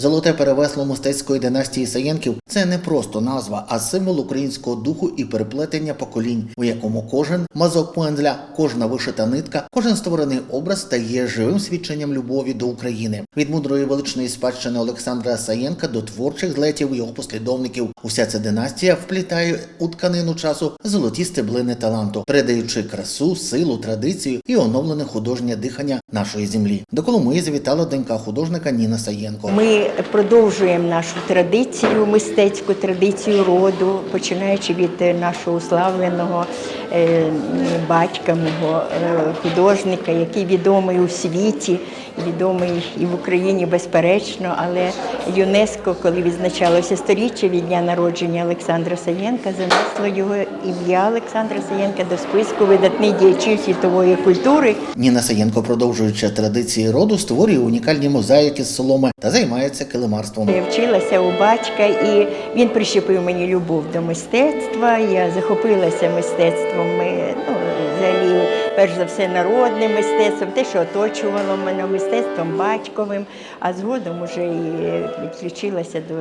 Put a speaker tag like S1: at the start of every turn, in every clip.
S1: Золоте перевесло мистецької династії Саєнків це не просто назва, а символ українського духу і переплетення поколінь, у якому кожен мазок пензля, кожна вишита нитка, кожен створений образ стає живим свідченням любові до України. Від мудрої величної спадщини Олександра Саєнка до творчих злетів його послідовників. Уся ця династія вплітає у тканину часу золоті стеблини таланту, передаючи красу, силу, традицію і оновлене художнє дихання нашої землі. До Коломиї завітала донька художника Ніна Саєнко.
S2: Ми продовжуємо нашу традицію, мистецьку традицію роду, починаючи від нашого уславленого е, батька, мого е, художника, який відомий у світі, відомий і в Україні безперечно, але ЮНЕСКО, коли відзначалося сторіччя від дня народження Олександра Саєнка, занесло його ім'я Олександра Саєнка до списку видатних діячів світової культури.
S1: Ніна Саєнко, продовжуючи традиції роду, створює унікальні мозаїки з соломи та займається килимарством.
S2: Я вчилася у батька, і він прищепив мені любов до мистецтва. Я захопилася мистецтвом. Ми, ну, взагалі, перш за все, народним мистецтвом, те, що оточувало мене мистецтвом батьковим, а згодом уже і підключилася до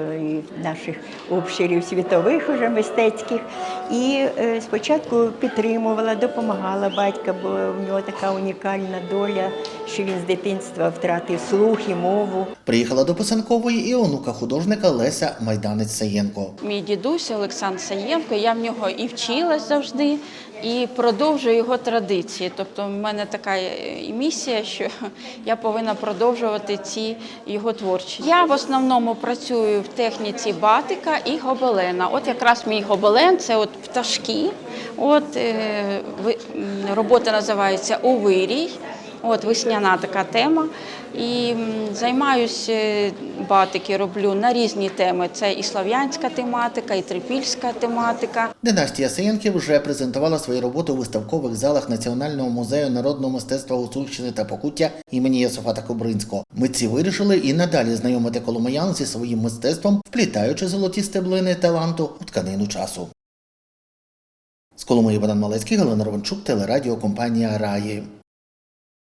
S2: наших обширів світових уже мистецьких. І е, спочатку підтримувала, допомагала батька, бо в нього така унікальна доля, що він з дитинства втратив слух і мову.
S1: Приїхала до Писанкової і онука художника Леся Майданець Саєнко.
S3: Мій дідусь Олександр Саєнко, я в нього і вчилась завжди, і продовжую його традиції. Тобто, в мене така і місія, що я повинна продовжувати ці його творчі. Я в основному працюю в техніці батика і гобелена. От якраз мій гобелен це от пташки. От е, робота називається У вирій. От весняна така тема. І займаюся батики, роблю на різні теми. Це і слав'янська тематика, і трипільська тематика.
S1: Династія Саєнків вже презентувала свої роботи у виставкових залах Національного музею народного мистецтва Гуцульщини та Покуття імені Йосифата Кобринського. Митці вирішили і надалі знайомити коломиян зі своїм мистецтвом, вплітаючи золоті стеблини таланту у тканину часу. З Коломиї Богдан Малецький, Галина Ровенчук, телерадіокомпанія Раї.